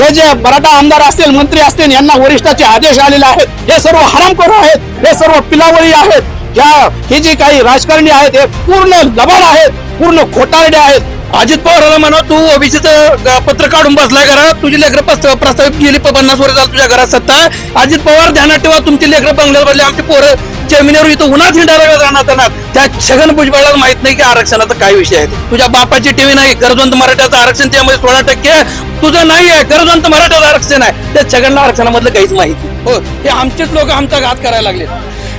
हे जे मराठा आमदार असतील मंत्री असतील यांना वरिष्ठाचे आदेश आलेले आहेत. हे सर्व हरामखोर आहेत. हे सर्व पिलावळी आहेत. या हे जे काही राजकारणी आहेत हे पूर्ण लबाड आहेत. पूर्ण खोटारडे आहेत. अजित पवाराला म्हणा तू ओबीसीचं पत्र काढून बसलाय घरात. तुझी लेकर प्रस्तावित गेली प- पन्नास वर्ष झालं तुझ्या घरात सत्ता. आहे. अजित पवार ध्यानात ठेवा तुमची लेकर बंगल्यावर आमची पोरं जमिनीवर इथं उन्हात हिंडायला राहणार त्यांना. त्या छगन भुजबळाला माहीत नाही की आरक्षणाचा काय विषय आहे. तुझ्या बापाची टीव्ही नाही गरजवंत मराठ्याचं आरक्षण त्यामध्ये सोळा टक्के तुझं नाही आहे गरजवंत मराठ्याचं आरक्षण आहे. त्या छगनला आरक्षणामधलं काहीच माहीत हो हे आमचेच लोक आमचा घात करायला लागले.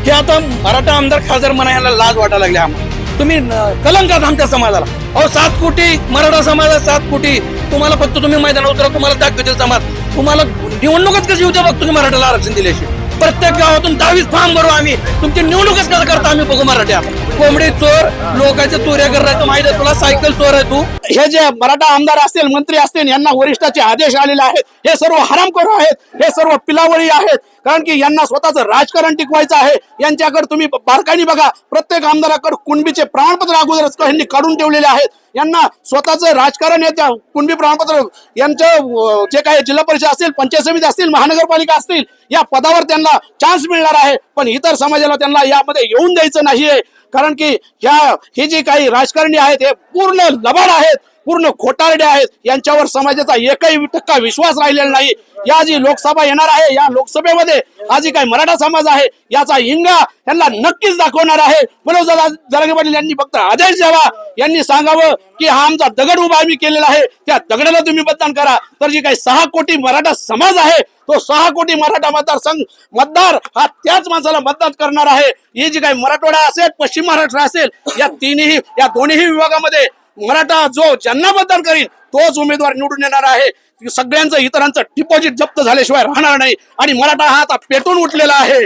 हे आता मराठा आमदार खासदार म्हणा ह्याला लाज वाटायला लागली आम्हाला. तुम्ही कलंकात आमच्या समाजाला. अहो सात कोटी मराठा समाजात सात कोटी. तुम्हाला फक्त तुम्ही मैदानावर उतरा तुम्हाला दाखवतील समाज. तुम्हाला निवडणूकच कशी होते बघ तुम्ही मराठाला आरक्षण दिल्याशिवाय. प्रत्येक गावातून दहावीस फॉर्म भरू आम्ही. तुमची निवडणूकच कसं करता आम्ही बघू मराठ्या. कोंबडी चोर लोकांच्या चोऱ्या करायचं माहिती आहे तुला सायकल चोर आहे तू. हे जे मराठा आमदार असतील मंत्री असतील यांना वरिष्ठाचे आदेश आलेले आहेत. हे सर्व हरामखोर आहेत. हे सर्व पिलावळी आहेत. कारण की यांना स्वतःचं राजकारण टिकवायचं आहे. यांच्याकडे तुम्ही बारकाईने बघा. प्रत्येक आमदाराकडे कुणबीचे प्रमाणपत्र अगोदरच यांनी काढून ठेवलेले आहेत. यांना स्वतःचं राजकारण याच्या कुणबी प्रमाणपत्र यांचं जे काही जिल्हा परिषद असतील पंचायत समिती असतील महानगरपालिका असतील या पदावर त्यांना चान्स मिळणार आहे. पण इतर समाजाला त्यांना यामध्ये येऊन द्यायचं नाहीये. कारण की ह्या हे जे काही राजकारणी आहेत हे पूर्ण लबाड आहेत पूर्ण खोटारडे आहेत. यांच्यावर समाजाचा एकही टक्का विश्वास राहिलेला नाही. या जी लोकसभा येणार आहे या लोकसभेमध्ये हा जी काही मराठा समाज आहे याचा हिंगा यांना नक्कीच दाखवणार आहे. मनोज जरांगे पाटील यांनी फक्त आदेश द्यावा. यांनी सांगावं की हा आमचा दगड उभा आम्ही केलेला आहे. त्या दगडाला तुम्ही मतदान करा. तर जी काही सहा कोटी मराठा समाज आहे तो सहा कोटी मराठा मतदार संघ मतदार हा त्याच माणसाला मतदान करणार आहे. ही जी काही मराठवाडा असेल पश्चिम महाराष्ट्र असेल या तिन्ही या दोन्ही विभागामध्ये मराठा जो ज्यांना मतदान करील तोच उमेदवार निवडून येणार आहे. सगळ्यांचं इतरांचं डिपॉझिट जप्त झाल्याशिवाय राहणार नाही. आणि मराठा हा आता पेटून उठलेला आहे.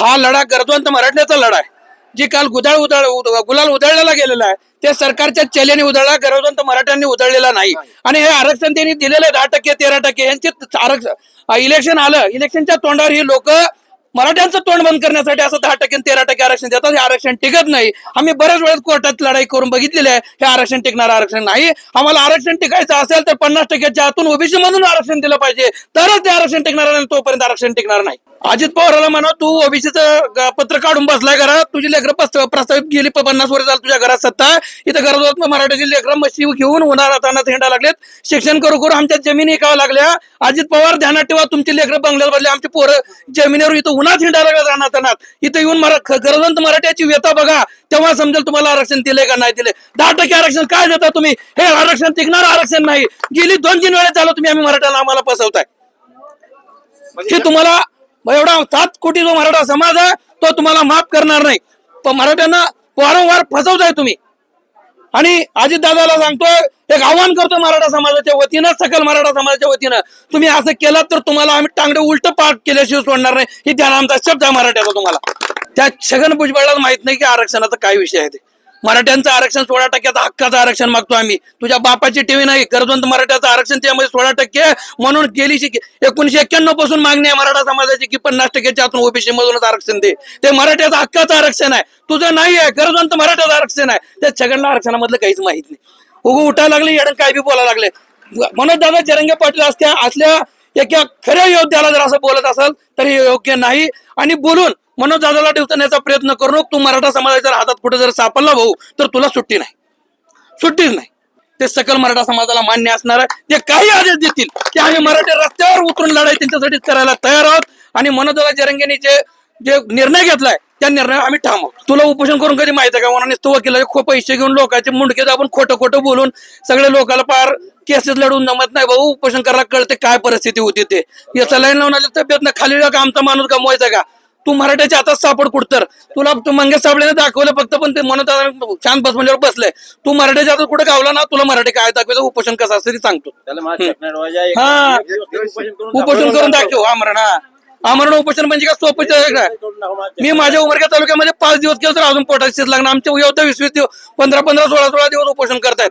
हा लढा गरजवंत मराठ्याचा लढा आहे. जी काल गुदाळ उदळ उद- गुलाल उधळलेला गेलेला आहे ते सरकारच्या चेलेने उधळला गरजवंत मराठ्यांनी उधळलेला नाही. आणि हे आरक्षण त्यांनी दिलेलं दहा टक्के तेरा टक्के यांचे आरक्षण इलेक्शन आलं इलेक्शनच्या तोंडावर ही लोक मराठ्यांचं तोंड बंद करण्यासाठी असं दहा टक्के तेरा टक्के आरक्षण देतात. हे आरक्षण टिकत नाही. आम्ही बऱ्याच वेळेस कोर्टात लढाई करून बघितलेली आहे हे आरक्षण टिकणार आरक्षण नाही. आम्हाला आरक्षण टिकायचं असेल तर पन्नास टक्क्याच्या आतून ओबीसी मधून आरक्षण दिलं पाहिजे. तरच ते आरक्षण टिकणार नाही तोपर्यंत आरक्षण टिकणार नाही. अजित पवाराला म्हणा तू ओबीसीचं पत्र काढून बसलाय घरात. तुझी लेकरं प्रस्ताव प्रस्तावित गेली पन्नास वर्ष झालं तुझ्या घरात सत्ता. इथं गरज मराठीची लेकरं मशी घेऊन उन्हाळ्यात तानात हिंडा लागलेत. शिक्षण करू करू आमच्या जमिनी विकावं लागल्या. अजित पवार ध्यानात ठेवा तुमची लेकरं बंगल्यात बदले. आमची पोरं जमिनीवर इथं उन्हात हिंडा राहणार तानात इथं येऊन गरजवंत मराठ्याची व्यथा बघा. तेव्हा समजेल तुम्हाला आरक्षण दिले का नाही दिले दहा टक्के आरक्षण काय देता तुम्ही? हे आरक्षण टिकणार आरक्षण नाही. गेली दोन तीन वेळेस झालं तुम्ही आम्ही मराठ्याला आम्हाला फसवताय. हे तुम्हाला मग एवढा सात कोटी जो मराठा समाज आहे तो तुम्हाला माफ करणार नाही. पण मराठ्यांना वारंवार फसवताय तुम्ही. आणि अजित दादाला सांगतोय एक आव्हान करतो मराठा समाजाच्या वतीनं सकल मराठा समाजाच्या वतीनं. तुम्ही असं केलं तर तुम्हाला आम्ही टांगडे उलट पाठ केल्याशिवाय सोडणार नाही. ही ध्यान आमचा शब्द आहे मराठ्याचा तुम्हाला. त्या छगन भुजबळाला माहीत नाही की आरक्षणाचा काय विषय आहे ते. मराठ्यांचा आरक्षण सोळा टक्क्याचा हक्काचं आरक्षण मागतो आम्ही. तुझ्या बापाची टीव्ही नाही गरजवंत मराठ्याचं आरक्षण त्यामध्ये सोळा टक्के. म्हणून गेली एकोणीशे एक्क्याण्णवपासून मागणी आहे मराठा समाजाची की पन्नास टक्क्याच्या आतून ओबीसी मधूनच आरक्षण दे. ते मराठ्याचं हक्काचं आरक्षण आहे. तुझं नाही आहे गरजवंत मराठ्याचं आरक्षण आहे. त्या छगडला आरक्षणामधलं काहीच माहीत नाही. उगू उठायला लागले येणं काय बी बोलायला लागले. मनोज दादा जरंगे पाटील असत्या असल्या एका खऱ्या योद्ध्याला जर असं बोलत असाल तर हे योग्य नाही. आणि बोलून मनोज दादाला ठेवण्याचा प्रयत्न करू नको. तू मराठा समाजाच्या हातात कुठे जर सापडला भाऊ तर तुला सुट्टी नाही. सुट्टीच नाही. ते सकल मराठा समाजाला मान्य असणार आहे. ते काही आदेश देतील ते आम्ही मराठी रस्त्यावर उतरून लढाई त्यांच्यासाठी करायला तयार आहोत. आणि मनोजला जरंगेने जे जे निर्णय घेतलाय त्या निर्णय आम्ही ठाम तुला उपोषण करून कधी माहिती आहे का म्हणून तो वकिला खूप पैसे घेऊन लोकांचे मुंडके दाबून खोटं खोटं बोलून सगळे लोकांना पार केसेस लढून जमत नाही भाऊ उपोषण करायला कळते काय परिस्थिती होती ते. याचा लाईन लावून आले तब्येत ना खाली का आमचा माणूस गमवायचा का? तू मराठ्याच्या हातात सापड कुठतर. तुला तू मंगेश साबळेने दाखवलं फक्त पण ते म्हणत शांत बस म्हणल्यावर बसलंय. तू मराठ्याच्या हातात कुठे गावला ना तुला मराठी काय दाखवायचं उपोषण कसं असतं ते सांगतो. हा. उपोषण करून दाखव. हा. आमरण उपोषण म्हणजे काय? सोपं आहे का? दाखव माफ मी माझ्या उमरगा तालुक्यामध्ये पाच दिवस केलं तर अजून पोटाची शिज लागणार. आमच्या एवढं वीस वीस दिवस पंधरा पंधरा सोळा सोळा दिवस उपोषण करतायत.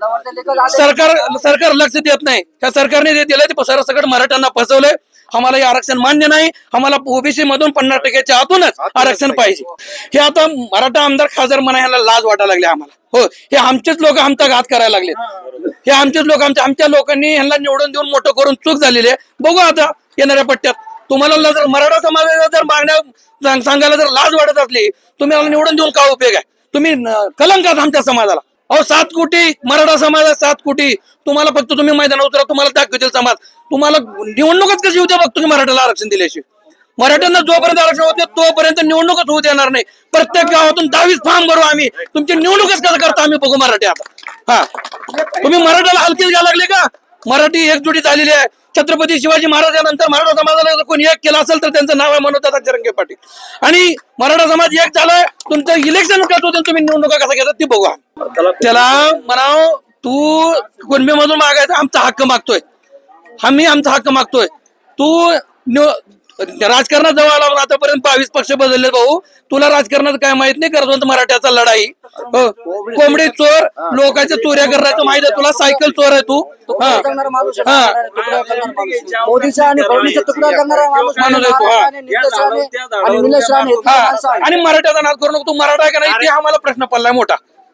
सरकार सरकार लक्ष देत नाही. त्या सरकारने जे दिलंय ते सर सगळं मराठ्यांना फसवलंय. आम्हाला हे आरक्षण मान्य नाही. आम्हाला ओबीसी मधून पन्नास टक्क्याच्या आतूनच आरक्षण पाहिजे. हे आता मराठा आमदार खासदार म्हणा ह्याला लाज वाटायला लागले आम्हाला. हो हे आमचेच लोक आमचा घात करायला लागले. हे आमचेच लोक आमच्या आमच्या लोकांनी ह्यांना निवडून देऊन मोठं करून चूक झालेली आहे. बघू आता येणाऱ्या पट्ट्यात. तुम्हाला जर मराठा समाजाला जर मागण्या सांगायला जर लाज वाटत असली तुम्ही मला निवडून देऊन काय उपयोग आहे? तुम्ही कलंकात आमच्या समाजाला. अहो सात कोटी मराठा समाज आहे, सात कोटी. तुम्हाला फक्त तुम्ही मैदान उतरा तुम्हाला दाखवतील समाज. तुम्हाला निवडणूकच कशी होते बघ तुम्ही मराठ्याला आरक्षण दिल्याशिवाय. मराठ्यांना जोपर्यंत आरक्षण होते तोपर्यंत निवडणूकच होऊ देणार नाही. प्रत्येक गावातून दहावीस फॉर्म भरू आम्ही. तुमची निवडणूकच कसं करता आम्ही बघू मराठी आता. हा. तुम्ही मराठ्याला हलकी घ्यायला लागले का? मराठी एकजुटी झालेली आहे. छत्रपती शिवाजी महाराजांनंतर मराठा समाजाला जर कोणी एक केला असेल तर त्यांचं नाव आहे मनोजदादा जरंगे पाटील. आणि मराठा समाज एक झालाय तुमचं इलेक्शन कसं होतं तुम्ही निवडणुका कसं घेतात ते बघा त्याला म्हणाव तू कुणबी मधून मागायचा आमचा हक्क मागतोय. आम्ही आमचा हक्क मागतोय. तू राजकारणात जवळ आला आतापर्यंत बावीस पक्ष बदलले भाऊ. तुला राजकारणात काय माहीत नाही करतो मराठ्याचा लढाई. कोंबडी चोर लोकांच्या चोऱ्या करण्याचं माहीत आहे तुला. सायकल चोर आहे तू. आणि मराठ्याचा नाद करू नको तू. मराठा आहे का नाही? ते आम्हाला प्रश्न पडलाय मोठा.